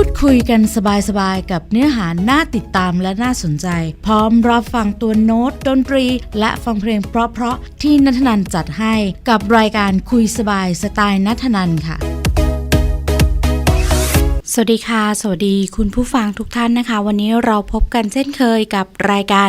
พูดคุยกันสบายๆ กับเนื้อหาน่าติดตามและน่าสนใจ พร้อมรับฟังตัวโน้ตดนตรี และฟังเพลงเพราะๆที่นัทนันจัดให้กับรายการคุยสบายสไตล์นัทนันค่ะ สวัสดีค่ะ สวัสดีคุณผู้ฟังทุกท่านนะคะ วันนี้เราพบกันเช่นเคยกับรายการ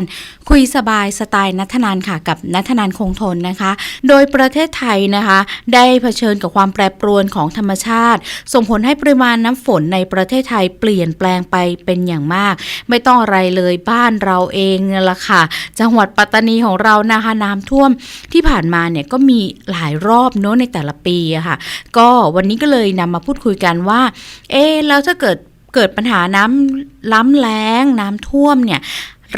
คุยสบายสไตล์นัทนานค่ะ กับนัทนานคงทนนะคะ โดยประเทศไทยนะคะ ได้เผชิญกับความแปรปรวนของธรรมชาติ ส่งผลให้ปริมาณน้ำฝนในประเทศไทยเปลี่ยนแปลงไปเป็นอย่างมาก ไม่ต้องอะไรเลยบ้านเราเองเนี่ยแหละค่ะ จังหวัดปัตตานีของเรานะคะน้ำท่วมที่ผ่านมาเนี่ยก็มีหลายรอบเนอะในแต่ละปีะค่ะ ก็วันนี้ก็เลยนำมาพูดคุยกันว่าเอ๊ะแล้วถ้าเกิดเกิดปัญหาน้ำล้ำแล้งน้ำท่วมเนี่ย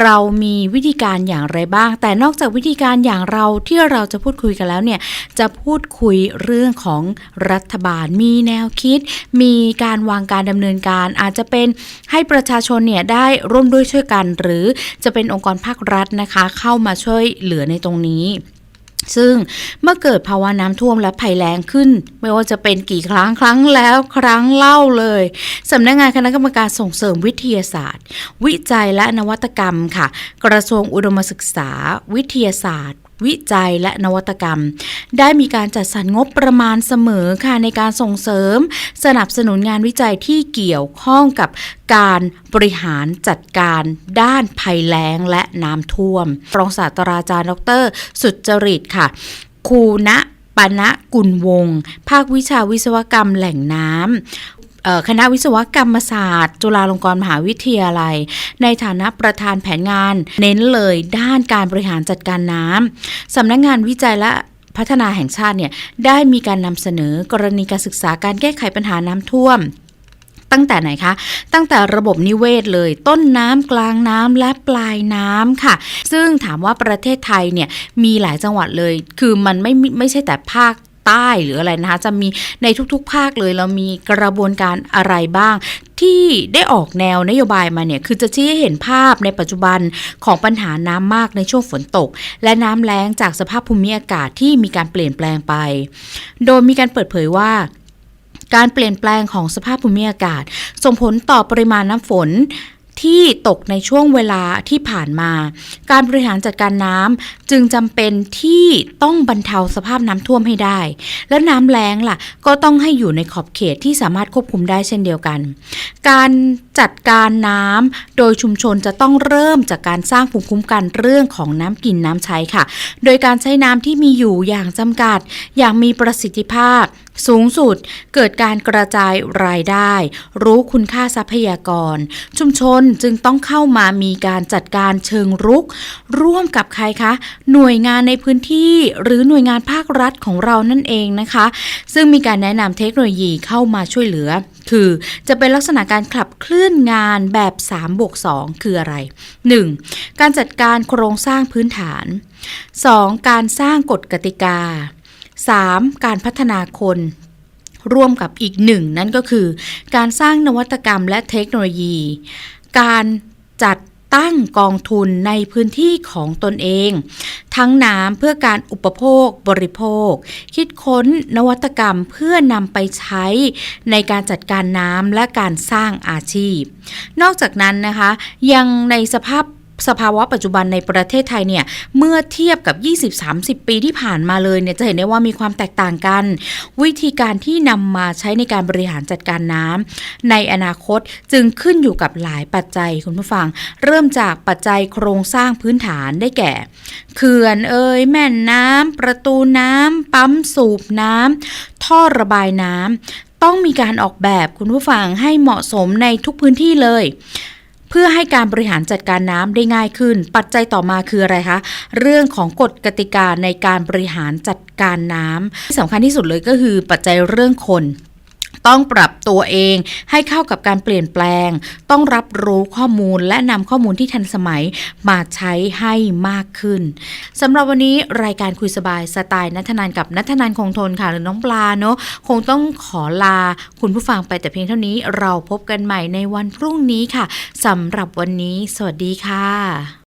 เรามีวิธีการอย่างไรบ้าง แต่นอกจากวิธีการอย่างเราที่เราจะพูดคุยกันแล้วเนี่ย จะพูดคุยเรื่องของรัฐบาล มีแนวคิด มีการวางการดำเนินการ อาจจะเป็นให้ประชาชนเนี่ยได้ร่วมด้วยช่วยกัน หรือจะเป็นองค์กรภาครัฐนะคะ เข้ามาช่วยเหลือในตรงนี้ ซึ่งเมื่อเกิดภาวะน้ำท่วมและภัยแล้งขึ้น ไม่ว่าจะเป็นกี่ครั้งครั้งแล้วครั้งเล่าเลยสำนักงงานคณะกรรมการส่งเสริมวิทยาศาสตร์ วิจัยและนวัตกรรมค่ะ กระทรวงอุดมศึกษา วิทยาศาสตร์วิจัยและนวัตกรรม ได้มีการจัดสรรงบประมาณเสมอค่ะในการส่งเสริม สนับสนุนงานวิจัยที่เกี่ยวข้องกับการบริหารจัดการด้านภัยแล้งและน้ำท่วม รองศาสตราจารย์ดร สุจริตค่ะ คูณปณะกุลวงศ์ภาควิชาวิศวกรรมแหล่งน้ำ คณะวิศวกรรมศาสตร์ จุฬาลงกรณ์มหาวิทยาลัย ในฐานะประธานแผนงาน เน้นเลยด้านการบริหารจัดการน้ำสำนักงานวิจัยและพัฒนาแห่งชาติเนี่ยได้มีการนำเสนอกรณีการศึกษาการแก้ไขปัญหาน้ำท่วม ตั้งแต่ไหนคะ ตั้งแต่ระบบนิเวศเลย ต้นน้ำกลางน้ำและปลายน้ำค่ะ ซึ่งถามว่าประเทศไทยเนี่ยมีหลายจังหวัดเลย คือมันไม่ไม่ไม่ใช่แต่ภาค ใต้หรืออะไรนะคะ จะมีในทุกๆ ภาคเลยเรามีกระบวนการอะไรบ้างที่ได้ออกแนวนโยบายมาเนี่ยคือจะชี้ให้เห็นภาพในปัจจุบันของปัญหาน้ำมากในช่วงฝนตก และน้ำแล้งจากสภาพภูมิอากาศที่มีการเปลี่ยนแปลงไป โดยมีการเปิดเผยว่าการเปลี่ยนแปลงของสภาพภูมิอากาศ ส่งผลต่อปริมาณน้ำฝน ที่ตกในช่วงเวลาที่ผ่านมา การบริหารจัดการน้ำจึงจำเป็นที่ต้องบรรเทาสภาพน้ำท่วมให้ได้ และน้ำแล้งล่ะ ก็ต้องให้อยู่ในขอบเขตที่สามารถควบคุมได้เช่นเดียวกัน การจัดการน้ำ โดยชุมชนจะต้องเริ่มจากการสร้างภูมิคุ้มกันเรื่องของน้ำกินน้ำใช้ค่ะ โดยการใช้น้ำที่มีอยู่อย่างจำกัด อย่างมีประสิทธิภาพ สูงสุด เกิดการกระจายรายได้ รู้คุณค่าทรัพยากร ชุมชนจึงต้องเข้ามามีการจัดการเชิงรุก ร่วมกับใครคะ หน่วยงานในพื้นที่หรือหน่วยงานภาครัฐของเรานั่นเองนะคะ ซึ่งมีการแนะนำเทคโนโลยีเข้ามาช่วยเหลือ คือจะเป็นลักษณะการขับเคลื่อนงานแบบ3บวก2คืออะไร 1. การจัดการโครงสร้างพื้นฐาน 2. การสร้างกฎกติกา 3. การพัฒนาคนร่วมกับอีกหนึ่งนั่นก็คือ การสร้างนวัตกรรมและเทคโนโลยี การจัด ตั้งกองทุนในพื้นที่ของตนเอง ทั้งน้ำเพื่อการอุปโภคบริโภค คิดค้นนวัตกรรมเพื่อนำไปใช้ในการจัดการน้ำและการสร้างอาชีพ นอกจากนั้นนะคะ ยังในสภาพ สภาวะปัจจุบันในประเทศไทยเนี่ยเมื่อเทียบกับ 20-30 ปีที่ผ่านมาเลยเนี่ยจะเห็นได้ว่ามีความแตกต่างกัน วิธีการที่นำมาใช้ในการบริหารจัดการน้ำในอนาคตจึงขึ้นอยู่กับหลายปัจจัยคุณผู้ฟัง เริ่มจากปัจจัยโครงสร้างพื้นฐานได้แก่เขื่อนเอ่ยแม่นน้ำประตูน้ำปั๊มสูบน้ำท่อระบายน้ำต้องมีการออกแบบคุณผู้ฟังให้เหมาะสมในทุกพื้นที่เลย เพื่อให้การบริหารจัดการน้ำได้ง่ายขึ้น ปัจจัยต่อมาคืออะไรคะ เรื่องของกฎกติกาในการบริหารจัดการน้ำที่สำคัญที่สุดเลยก็คือปัจจัยเรื่องคน ต้องปรับตัวเองให้เข้ากับการเปลี่ยนแปลง ต้องรับรู้ข้อมูลและนำข้อมูลที่ทันสมัยมาใช้ให้มากขึ้นสำหรับวันนี้รายการคุยสบายสไตล์นัทนานกับนัทนานคงทนค่ะหรือน้องปลาเนาะคงต้องขอลาคุณผู้ฟังไปแต่เพียงเท่านี้เราพบกันใหม่ในวันพรุ่งนี้ค่ะสำหรับวันนี้ สวัสดีค่ะ